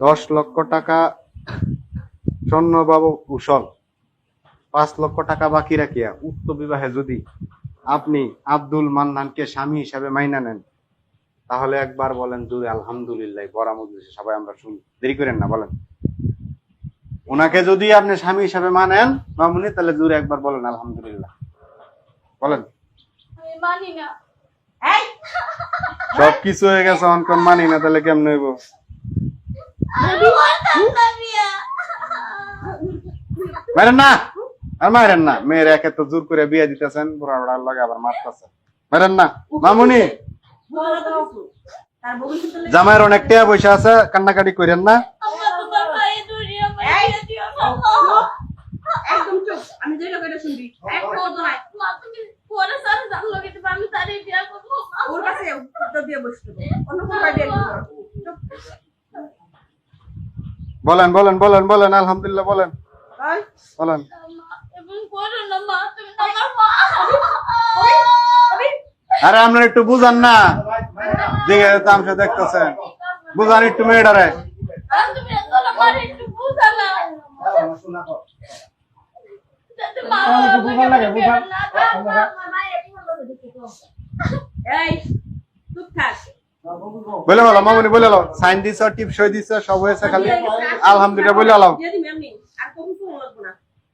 দশ লক্ষ টাকা স্বর্ণবাবু কুশল পাঁচ লক্ষ টাকা বাকি রাখিয়া উক্ত বিবাহে যদি আপনি আব্দুল মান্নানকে স্বামী হিসাবে মাইনা নেন তাহলে একবার বলেন জুড়ে আলহামদুলিল্লাহ বড় মজলিসে সবাই আমরা শুনি। দেরি করেন না বলেন। ওনাকে যদি আপনি স্বামী হিসাবে মানেন মামুনি তাহলে জুড়ে একবার বলেন আলহামদুলিল্লাহ। বলেন। আমি মানি না। সব কিছু হয়ে গেছে অনকন মানি না তাহলে কেমন হইব আমি করতাম না বিয়া মারেন না। আর মারেন না। মেয়ের একে তো জোর করে বিয়ে দিতেছেন বুড়া বুড়ার লগে আবার মারতেছে মারেন না। মামুনি। জামাইয়ের অনেক টাকা পয়সা আছে কান্নাকাটি করেন না। আমি তারই বিয়া করব ওর কাছে তো দিয়ে বসতে অন্য কোথায়। বলেন বলেন বলেন বলেন আলহামদুলিল্লাহ বলেন বলেন আরে আপনারা একটু বুঝান না দিকে তামসা দেখতেছেন বুঝান একটু মেয়েটারে এই চুপ থাক বলে বলো মামুনি বলে লো সাইন দিছ টিপ সই দিছ সব হয়েছে খালি। আলহামদুলিল্লাহ বলে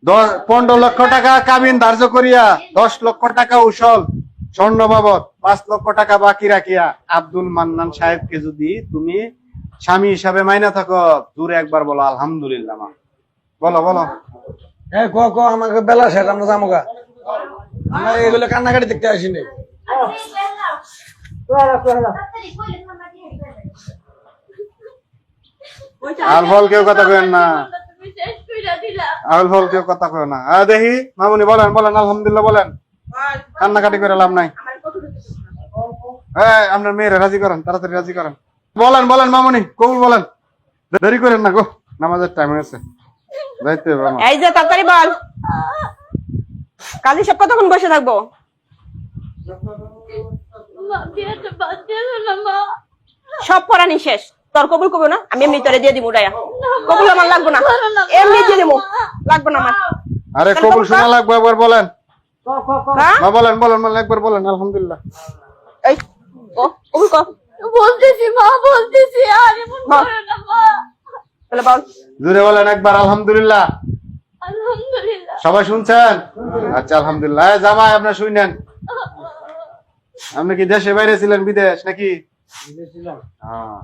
দশ পনেরো লক্ষ টাকা কাবিন ধার্য করিয়া দশ লক্ষ টাকা উসল। স্বর্ণ বাবদ পাঁচ লক্ষ টাকা বাকি রাখিয়া আব্দুল মান্নান সাহেবকে যদি তুমি স্বামী হিসাবে মাইনা থাকো দূরে একবার বলো আলহামদুলিল্লাহ মা। বলো বলো। হ্যাঁ ক ক আমাকে বেলা শেষ আমরা যাব গা আমরা এগুলো কান্নাকাটি দেখতে আসিনি। ফল কেউ কথা কেন না। আল ফল কেউ কথা কেউ না। আহ, দেখি মামুনি বলেন বলেন আলহামদুলিল্লাহ বলেন। কান্নাকাটি করে লাভ নাই। এই আপনার মেয়েরা রাজি করেন তাড়াতাড়ি রাজি করেন। বলেন বলেন মামুনি কবুল বলেন। দেরি করেন না গো নামাজের টাইম হয়েছে। যাইতে হবে এই যে তাড়াতাড়ি বল। কাজী সব কতক্ষণ বসে থাকব? সব পড়ানি শেষ। তোর কবুল কবো না? আমি এমনি তোরে দিয়ে দিব উড়াইয়া। কবুল আমার লাগবো না। এমনি দিয়ে দিব লাগবো না আমার। আরে কবুল শোনা লাগবে একবার বলেন। হ্যাঁ? বলেন বলেন বলেন একবার বলেন আলহামদুলিল্লাহ। এই ও কবুল কর। বলতেছি মা বলতেছি আর এমন করো না মা। তাহলে বল। জুড়ে বলেন একবার আলহামদুলিল্লাহ। আলহামদুলিল্লাহ। সবাই শুনছেন? আচ্ছা আলহামদুলিল্লাহ। জামাই আপনার শুনেন। আপনি কি দেশে বাইরে ছিলেন বিদেশ নাকি? হ্যাঁ,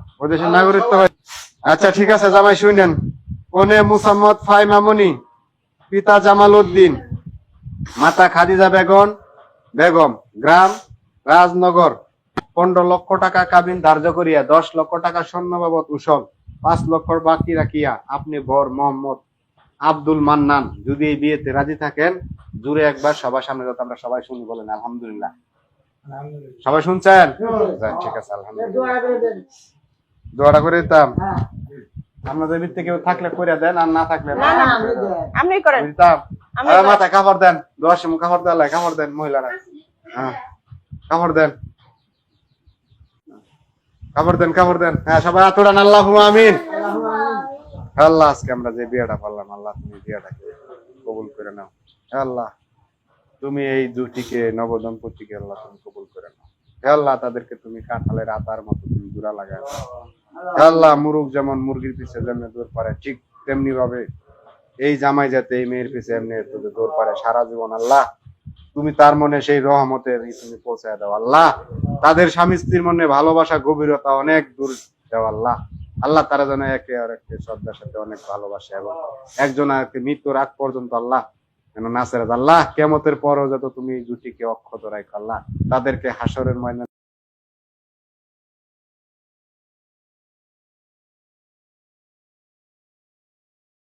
আচ্ছা ঠিক আছে জামাই শুনেন। ওনে মুসাম্মদ ফাই মামুনি পিতা জামাল উদ্দিন মাতা খাদিজা বেগম বেগম গ্রাম রাজনগর পনেরো লক্ষ টাকা কাবিন ধার্য করিয়া দশ লক্ষ টাকা স্বর্ণ বাবদ উসল পাঁচ লক্ষ বাকি রাখিয়া আপনি বর মোহাম্মদ আব্দুল মান্নান যদি এই বিয়েতে রাজি থাকেন জুড়ে একবার সবার সামনে যাতে আমরা সবাই শুনি বলেন আলহামদুলিল্লাহ। সবাই শুনছেন? ঠিক আছে আলহামদুলিল্লাহ। দোয়াটা করে দিতাম। আপনাদের ভিত্তি কেউ থাকলে করে দেন আর না থাকলে আপনি করেন। দিতাম। আমি আরে মাথায় কাপড় দেন। দোয়ার সময় কাপড় দেওয়া লাগে, কাপড় দেন মহিলারা। হ্যাঁ। কাপড় দেন। কাপড় দেন কাপড় দেন। হ্যাঁ সবাই আতুরান আল্লাহ আমিন। আল্লাহ আজকে আমরা যে বিয়েটা পারলাম আল্লাহ তুমি বিয়েটাকে কবুল করে নাও। আল্লাহ। তুমি এই দুটিকে নবদম্পতিকে আল্লাহ তুমি কবুল করে নাও। হে আল্লাহ, তাদেরকে তুমি কাঁঠালের আতার মতো তুমি জোড়া লাগায়। হে আল্লাহ মুরুগ যেমন মুরগির পিছে যেমন দৌড় পারে, ঠিক তেমনি ভাবে এই জামাই যাতে এই মেয়ের পিছে এমনি দৌড় পারে, সারা জীবন আল্লাহ, তুমি তার মনে সেই রহমতের তুমি পৌঁছায় দাও। আল্লাহ, তাদের স্বামী স্ত্রীর মনে ভালোবাসা, গভীরতা অনেক দূর দাও আল্লাহ। আল্লাহ, তারা যেন একে আর একে শ্রদ্ধার সাথে অনেক ভালোবাসে এবং একজন মৃত্যুর আগ পর্যন্ত আল্লাহ যেন নাসের আল্লাহ? কেমতের পরও যত তুমি জুটিকে অক্ষত রায় আল্লাহ তাদেরকে হাসরের ময়দানে